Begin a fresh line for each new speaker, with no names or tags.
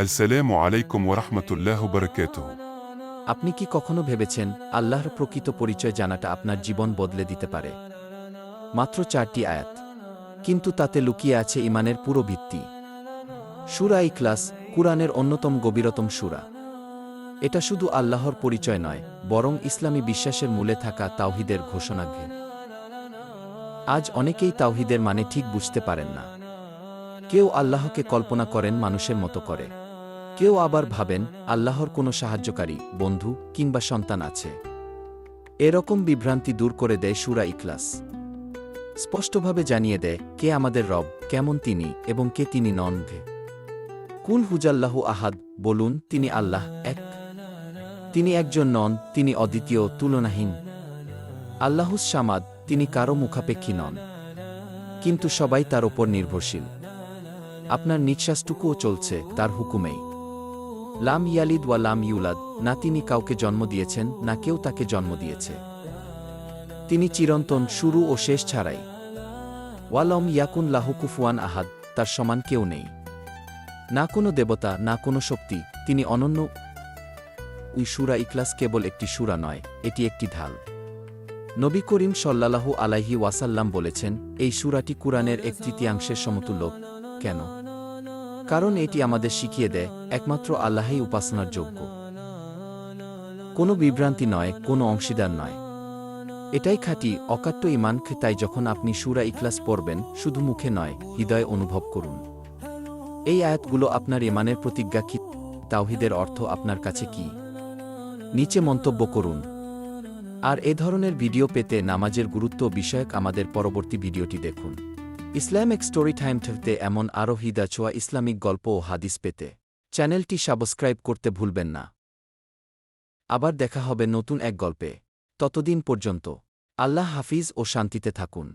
আসসালামু আলাইকুম ওরহমতুল্লাহ বরকাত
আপনি কি কখনো ভেবেছেন আল্লাহর প্রকৃত পরিচয় জানাটা আপনার জীবন বদলে দিতে পারে? মাত্র চারটি আয়াত। কিন্তু তাতে লুকিয়ে আছে ইমানের পুরো ভিত্তি। সুরা ইকলাস কুরআনের অন্যতম গভীরতম সুরা। এটা শুধু আল্লাহর পরিচয় নয়, বরং ইসলামী বিশ্বাসের মূলে থাকা তাওহিদের ঘোষণাঘ্যে আজ অনেকেই তাওহিদের মানে ঠিক বুঝতে পারেন না। কেউ আল্লাহকে কল্পনা করেন মানুষের মতো করে। কেউ আবার ভাবেন, আল্লাহর কোনো সাহায্যকারী, বন্ধু, কিংবা সন্তান আছে। এরকম বিভ্রান্তি দূর করে দেয় সুরা ইখলাস। স্পষ্টভাবে জানিয়ে দেয়, কে আমাদের রব, কেমন তিনি, এবং কে তিনি নন কুল হুজাল্লাহু আহাদ, বলুন, তিনি আল্লাহ এক। তিনি একজন নন, তিনি অদ্বিতীয়, তুলনাহীন। আল্লাহুস সামাদ, তিনি কারও মুখাপেক্ষী নন। কিন্তু সবাই তার ওপর নির্ভরশীল। আপনার নিঃশ্বাসটুকুও চলছে, তার হুকুমেই। লাম ইয়ালিদ ওয়া লাম ইউলাদ, না তিনি কাউকে জন্ম দিয়েছেন, না কেউ তাকে জন্ম দিয়েছে। তিনি চিরন্তন, শুরু ও শেষ ছাড়াই। ওয়ালম ইয়াকুন লাহু কুফুয়ান আহাদ, তার সমান কেউ নেই। না কোনো দেবতা, না কোনো শক্তি, তিনি অনন্য। উই সুরা ইকলাস কেবল একটি সুরা নয়, এটি একটি ঢাল। নবী করিম সল্লাল্লাহু আলাইহি ওয়াসাল্লাম বলেছেন, এই সুরাটি কুরআনের এক তৃতীয়াংশের সমতুল্য। কেন? কারণ এটি আমাদের শিখিয়ে দেয়, একমাত্র আল্লাহই উপাসনার যোগ্য। কোনো বিভ্রান্তি নয়, কোনো অংশীদার নয়। এটাই খাঁটি, অকাট্য ইমান তাই যখন আপনি সুরা ইখলাস পড়বেন, শুধু মুখে নয়, হৃদয়ে অনুভব করুন। এই আয়াতগুলো আপনার ইমানের প্রতিজ্ঞা কি? তাওহিদের অর্থ আপনার কাছে কি? নিচে মন্তব্য করুন। আর এ ধরনের ভিডিও পেতে নামাজের গুরুত্ব বিষয়ক আমাদের পরবর্তী ভিডিওটি দেখুন। ইসলামিক স্টোরি টাইম থাকতে এমন আরও হিদাছোয়া ইসলামিক গল্প ও হাদিস পেতে চ্যানেলটি সাবস্ক্রাইব করতে ভুলবেন না। আবার দেখা হবে নতুন এক গল্পে। ততদিন পর্যন্ত আল্লাহ হাফিজ ও শান্তিতে থাকুন।